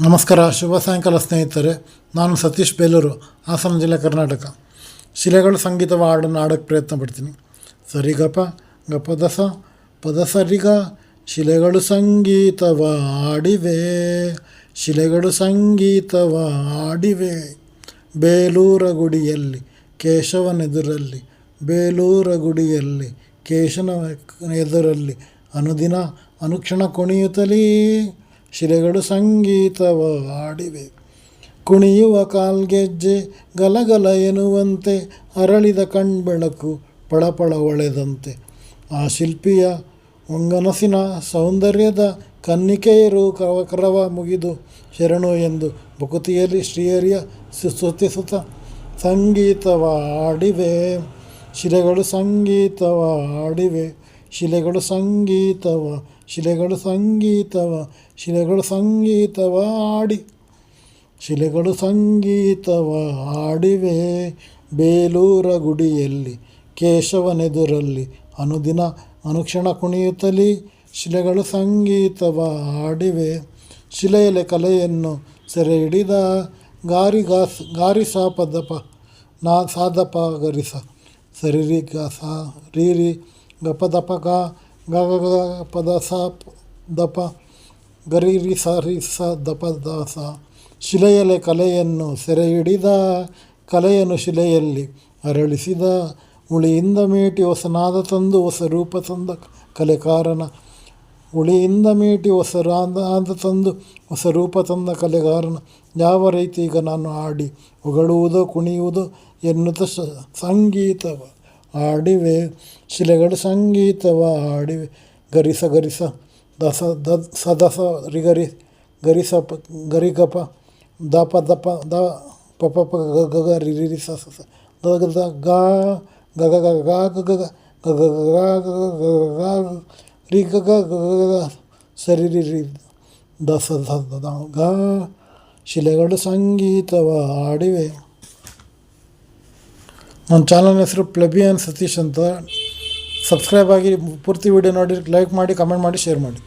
ನಮಸ್ಕಾರ, ಶುಭ ಸಾಯಂಕಾಲ ಸ್ನೇಹಿತರೆ. ನಾನು ಸತೀಶ್ ಬೇಲೂರು, ಹಾಸನ ಜಿಲ್ಲೆ ಕರ್ನಾಟಕ. ಶಿಲೆಗಳು ಸಂಗೀತ ಹಾಡನ್ನು ಹಾಡೋಕ್ಕೆ ಪ್ರಯತ್ನ ಪಡ್ತೀನಿ. ಸರಿಗಪ, ಗಪ ದಸ, ಪದ ಸರಿಗ. ಶಿಲೆಗಳು ಸಂಗೀತವ ಆಡಿವೆ ಶಿಲೆಗಳು ಸಂಗೀತವ ಆಡಿವೆ ಬೇಲೂರ ಗುಡಿಯಲ್ಲಿ ಕೇಶವನೆದುರಲ್ಲಿ, ಬೇಲೂರ ಗುಡಿಯಲ್ಲಿ ಕೇಶನ ಎದುರಲ್ಲಿ ಅನುದಿನ ಅನುಕ್ಷಣ ಕುಣಿಯುತ್ತಲೀ ಶಿಲೆಗಳು ಸಂಗೀತವ ಆಡಿವೆ ಕುಣಿಯುವ ಕಾಲ್ಗೆಜ್ಜೆ ಗಲಗಲ ಎನ್ನುವಂತೆ ಅರಳಿದ ಕಣ್ಬೆಳಕು ಪಳಪಳ ಒಳೆದಂತೆ. ಆ ಶಿಲ್ಪಿಯ ಒಂಗನಸಿನ ಸೌಂದರ್ಯದ ಕನ್ನಿಕೆಯರು ಕರವ ಕರವ ಮುಗಿದು ಶರಣು ಎಂದು ಭಕುತಿಯಲ್ಲಿ ಶ್ರೀಯರಿಯ ಸ್ತುತಿಸುತ್ತ ಸಂಗೀತವ ಆಡಿವೆ ಶಿಲೆಗಳು ಸಂಗೀತವ ಹಾಡಿವೆ ಶಿಲೆಗಳು ಸಂಗೀತವ ಶಿಲೆಗಳು ಸಂಗೀತವ ಶಿಲೆಗಳು ಸಂಗೀತವ ಆಡಿ. ಶಿಲೆಗಳು ಸಂಗೀತವ ಆಡಿವೆ. ಬೇಲೂರ ಗುಡಿಯಲ್ಲಿ, ಕೇಶವನೆದುರಲ್ಲಿ, ಅನುದಿನ ಅನುಕ್ಷಣ ಕುಣಿಯುತ್ತಲೀ ಶಿಲೆಗಳು ಸಂಗೀತವ ಆಡಿವೆ. ಶಿಲೆಯಲೆ ಕಲೆಯನ್ನು ಸೆರೆ ಹಿಡಿದ ಗಾರಿಗಾಸ್ ಗಾರಿಸಾಪದಪ ನಾ, ಸಾದಪ ಗರಿಸ, ಸರಿರಿ ಗ ಸ ರೀರಿ ಗಪ ದಪ ಗ ಗ ಪದ ಸ ದಪ ಗರಿರಿ ಸ ರಿ ಸ, ದಪ ದ ಸ. ಶಿಲೆಯಲೆ ಕಲೆಯನ್ನು ಸೆರೆ ಹಿಡಿದ ಕಲೆಯನ್ನು ಶಿಲೆಯಲ್ಲಿ ಅರಳಿಸಿದ, ಉಳಿಯಿಂದ ಮೇಟಿ ಹೊಸ ನಾದ ತಂದು, ಹೊಸ ರೂಪ ತಂದ ಕಲೆಕಾರನ ಉಳಿಯಿಂದ ಮೇಟಿ ಹೊಸ ನಾದ ತಂದು, ಹೊಸ ರೂಪ ತಂದ ಕಲೆಗಾರನ. ಯಾವ ರೀತಿ ಈಗ ನಾನು ಆಡಿ ಹೊಗಳುವುದೋ, ಕುಣಿಯುವುದೋ ಎನ್ನುತ್ತ ಸಂಗೀತವ. ಹಾಡಿವೆ ಶಿಲೆಗಳು ಸಂಗೀತವ ಹಾಡಿವೆ ಗರಿಸ ಗರಿಸ ದಸ ದ ಸದಸ ರಿಗರಿ ಗರಿಸ ಪ ಗರಿಗಪ ದಪ ದಪ ದ ಪಪ ಪ ಗ ಗ ರಿ ರಿ ಸ ಸ ದ ಗ ದ ಗ ಗ ಗ ಗ ಗ ಗ ಗ ಗ ಗ ಗ ಗ ಗ ಗ ರಿ ಗ ಗ ಗ ಗ ಸರಿ ರಿ ರಿ ದ ಸ ದ ಗ ಶಿಲೆಗಳು ಸಂಗೀತವ ನನ್ನ ಚಾನಲ್ ಹೆಸರು ಪ್ಲೆಬಿಯನ್ ಸತೀಶ್ ಅಂತ. ಸಬ್ಸ್ಕ್ರೈಬ್ ಆಗಿ ಪೂರ್ತಿ ವಿಡಿಯೋ ನೋಡಿ ಲೈಕ್ ಮಾಡಿ ಕಮೆಂಟ್ ಮಾಡಿ ಶೇರ್ ಮಾಡಿ.